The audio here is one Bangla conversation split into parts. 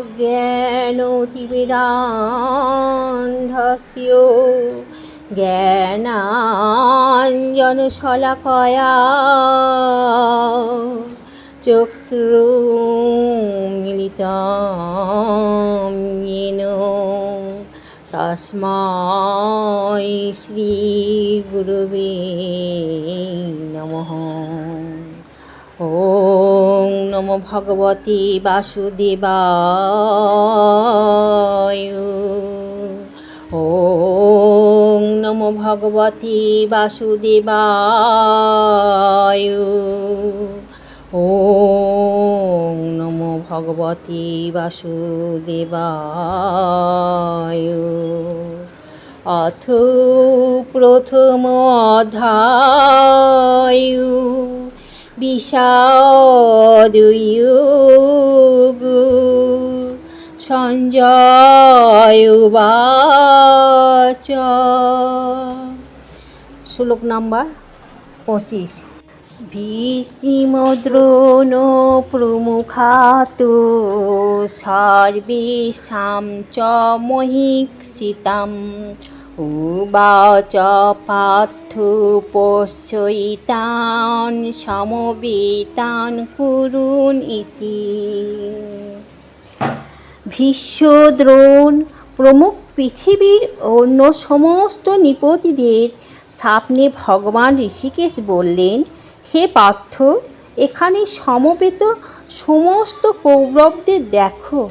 অজ্ঞানতিবিরান্ধস্য জ্ঞানাঞ্জনশলাকয়া। চক্ষু মিলিত তস্ময় শ্রী श्रीगुरुवे নমো ভগবতী বাসুদেবায়। ওং নমো ভগবতী বাসুদেবায়ু। ওং নমো ভগবতী বাসুদেবায়। অথ প্রথম অধায়ু বিশাল বিষাদয়োগ সঞ্জয় শ্লোক নাম্বার পঁচিশ। ভীষ্মদ্রোণ প্রমুখাত সর্বেষাং চ মহিষিতাম উবাচ পার্থ পশ্যইতান সমবেতান কুরুন ইতি। ভীষ্ম দ্রোণ প্রমুখ পৃথিবীর অন্য সমস্ত নিপতিদের সামনে ভগবান ঋষিকেশ বললেন, হে পার্থ, এখানে সমবেত সমস্ত কৌরবদের দেখো।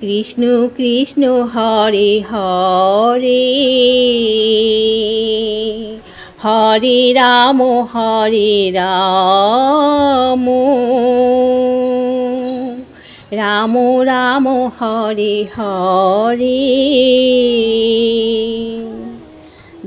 কৃষ্ণ কৃষ্ণ হরে হরে হরে রাম হরে রাম রাম রাম, হরে হরে।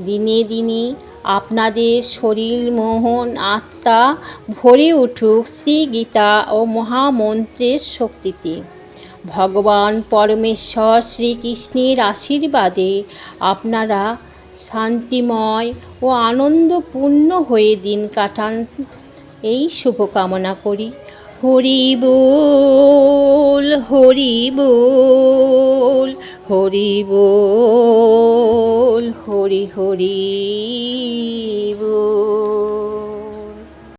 দিনে দিনে আপনাদের শরীর, মোহন, আত্মা ভরে উঠুক শ্রী গীতা ও মহামন্ত্রের শক্তিতে। ভগবান পরমেশ্বর শ্রীকৃষ্ণের আশীর্বাদে আপনারা শান্তিময় ও আনন্দপূর্ণ হয়ে দিন কাটান। এই শুভকামনা করি। হরি বল হরি বল হরি বল, হরি হরি।